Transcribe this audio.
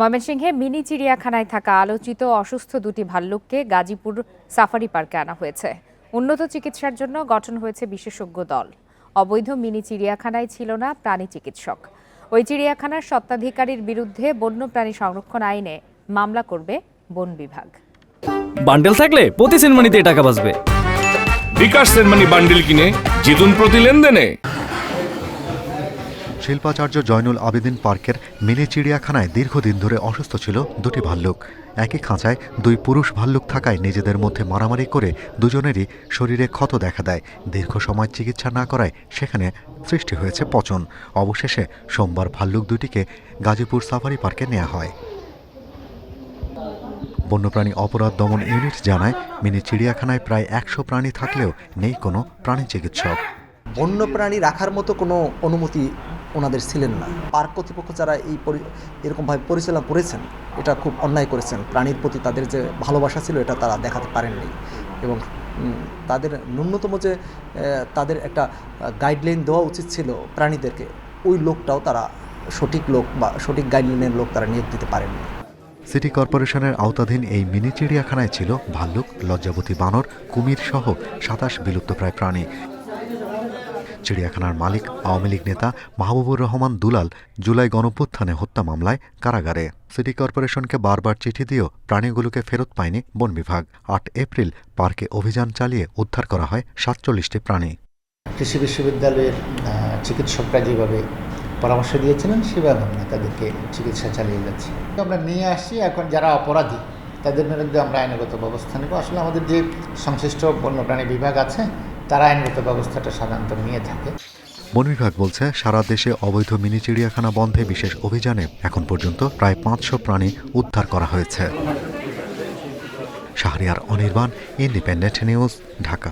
ময়মনসিংহে মিনি চিড়িয়াখানায় থাকা আলোচিত অসুস্থ দুটি ভাল্লুককে গাজীপুর সাফারি পার্কে আনা হয়েছে। উন্নত চিকিৎসার জন্য গঠন হয়েছে বিশেষজ্ঞ দল। অবৈধ মিনি চিড়িয়াখানায় ছিল না প্রাণী চিকিৎসক। ওই চিড়িয়াখানার স্বত্বাধিকারীর বিরুদ্ধে বন্যপ্রাণী সংরক্ষণ আইনে মামলা করবে বন বিভাগ। বান্ডেল থাকলে প্রতি সেনমানিতে টাকা বাঁচবে। বিকাশ সেনমানি বান্ডিল কিনে জিতুন প্রতি লেনদেনে। শিল্পাচার্য জয়নুল আবেদিন পার্কের মিনি চিড়িয়াখানায় দীর্ঘদিন ধরে অসুস্থ ছিল দুটি ভাল্লুক। একই খাঁচায় দুই পুরুষ ভাল্লুক থাকায় নিজেদের মধ্যে মারামারি করে দুজনেরই শরীরে ক্ষত দেখা দেয়। দীর্ঘ সময় চিকিৎসা না করায় সেখানে সৃষ্টি হয়েছে পচন। অবশেষে সোমবার ভাল্লুক দুটিকে গাজীপুর সাফারি পার্কে নেওয়া হয়। বন্যপ্রাণী অপরাধ দমন ইউনিট জানায়, মিনি চিড়িয়াখানায় প্রায় একশো প্রাণী থাকলেও নেই কোনো প্রাণী চিকিৎসক। বন্যপ্রাণী রাখার মতো কোনো অনুমতি ওনাদের ছিলেন না। পার্ক কর্তৃপক্ষ যারা এই এরকমভাবে পরিচালনা করেছেন, এটা খুব অন্যায় করেছেন। প্রাণীর প্রতি তাদের যে ভালোবাসা ছিল, এটা তারা দেখাতে পারেননি। এবং তাদের ন্যূনতম যে তাদের একটা গাইডলাইন দেওয়া উচিত ছিল প্রাণীদেরকে, ওই লোকটাও তারা সঠিক লোক বা সঠিক গাইডলাইনের লোক তারা নিয়োগ দিতে পারেননি। সিটি কর্পোরেশনের আওতাধীন এই মিনি চিড়িয়াখানায় ছিল ভাল্লুক, লজ্জাবতী বানর, কুমির সহ সাতাশ বিলুপ্তপ্রায় প্রাণী। চিড়িয়াখানার মালিক, আওয়ামী লীগ নেতা মাহবুবুর রহমান দুলাল জুলাই গণপুত্থানে হত্যা মামলায় কারাগারে। সিটি কর্পোরেশনকে বারবার চিঠি দিয়েও প্রাণীগুলোকে ফেরত পায়নি বন বিভাগ। আট এপ্রিল পার্কে অভিযান চালিয়ে উদ্ধার করা হয় সাতচল্লিশটি প্রাণী। কৃষি বিশ্ববিদ্যালয়ের চিকিৎসকরা যেভাবে পরামর্শ দিয়েছিলেন, সেভাবে আমরা তাদেরকে চিকিৎসা চালিয়ে যাচ্ছি। আমরা নিয়ে আসছি এখন যারা অপরাধী, তাদের বিরুদ্ধে আমরা আইনগত ব্যবস্থা নেব। আসলে আমাদের যে সংশ্লিষ্ট বন্যপ্রাণী বিভাগ আছে তারা আইনগত ব্যবস্থাটা সাধারণত নিয়ে থাকে। বন বিভাগ বলছে, সারা দেশে অবৈধ মিনি চিড়িয়াখানা বন্ধে বিশেষ অভিযানে এখন পর্যন্ত প্রায় পাঁচশো প্রাণী উদ্ধার করা হয়েছে। Shahriar Anirban independent news Dhaka.